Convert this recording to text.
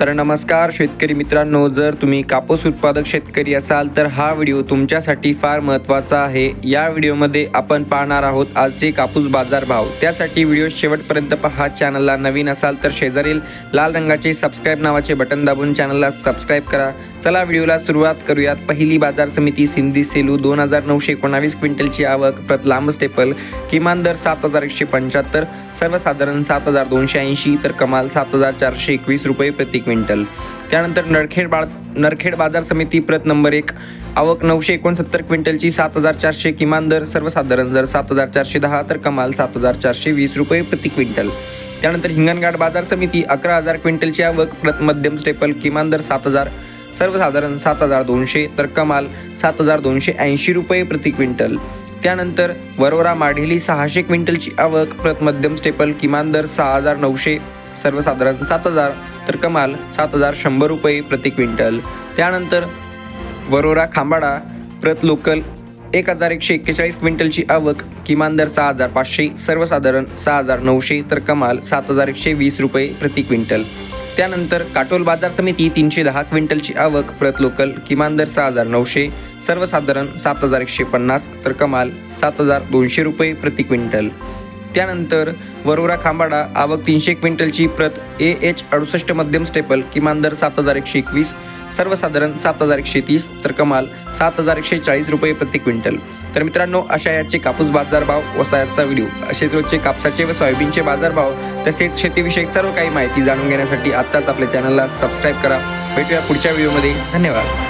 तर नमस्कार शेतकरी मित्रांनो जर तुम्ही कापूस उत्पादक शेतकरी असाल तर हा व्हिडिओ तुमच्यासाठी फार महत्त्वाचा आहे. या व्हिडिओमध्ये आपण पाहणार आहोत आजचे कापूस बाजार भाव. त्यासाठी व्हिडिओ शेवटपर्यंत पहा. चॅनलला नवीन असाल तर शेजारील लाल रंगाचे सबस्क्राईब नावाचे बटन दाबून चॅनलला सबस्क्राईब करा. चला व्हिडिओला सुरुवात करूयात. पहिली बाजार समिती सिंधी सेलू दोन हजार नऊशे एकोणावीस क्विंटलची आवक प्रत लांब स्टेपल किमान दर सात हजार एकशे पंच्याहत्तर सर्वसाधारण सात हजार दोनशे ऐंशी तर कमाल सात हजार चारशे एकवीस रुपये प्रति क्विंटल. त्यानंतर नरखेड बाळ नरखेड बाजार समिती प्रत नंबर एक. आवक नऊशे एकोणसत्तर क्विंटलची सात हजार चारशे किमान दर सर्वसाधारण दर सात हजार चारशे दहा तर कमाल सात हजार चारशे वीस रुपये प्रति क्विंटल. त्यानंतर हिंगणघाट बाजार समिती अकरा हजार क्विंटलची आवक प्रत मध्यम स्टेपल किमान दर सात हजार सर्वसाधारण सात हजार दोनशे तर कमाल सात हजार दोनशे ऐंशी रुपये प्रति क्विंटल. त्यानंतर वरोरा माढेली सहाशे क्विंटलची आवक प्रत मध्यम स्टेपल किमान दर सहा हजार नऊशे सर्वसाधारण सात हजार तर कमाल सात हजार शंभर रुपये प्रति क्विंटल. त्यानंतर वरोरा खांबाडा प्रत लोकल एक हजार एकशे एक्केचाळीस क्विंटलची आवक किमान दर सहा हजार पाचशे सर्वसाधारण सहा हजार नऊशे तर कमाल सात हजार एकशे वीस रुपये प्रति क्विंटल. त्यानंतर काटोल बाजार समिती तीनशे दहा क्विंटलची आवक प्रत लोकल किमान दर सहा हजार नऊशे सर्वसाधारण सात हजार एकशे पन्नास तर कमाल सात हजार दोनशे रुपये प्रति क्विंटल. त्यानंतर वरोरा खांबाडा आवक तीनशे क्विंटलची प्रत ए एच अडुसष्ट मध्यम स्टेपल किमान दर सात हजार एकशे एकवीस सर्वसाधारण सात हजार एकशे तीस तर कमाल सात हजार एकशे चाळीस रुपये प्रति क्विंटल. तर मित्रांनो अशा याचे कापूस बाजारभाव वसायाचा व्हिडिओ. असेच रोजचे कापसाचे व सोयाबीनचे बाजारभाव तसेच शेतीविषयक सर्व काही माहिती जाणून घेण्यासाठी आत्ताच आपल्या चॅनलला सबस्क्राईब करा. भेटूया पुढच्या व्हिडिओमध्ये. धन्यवाद.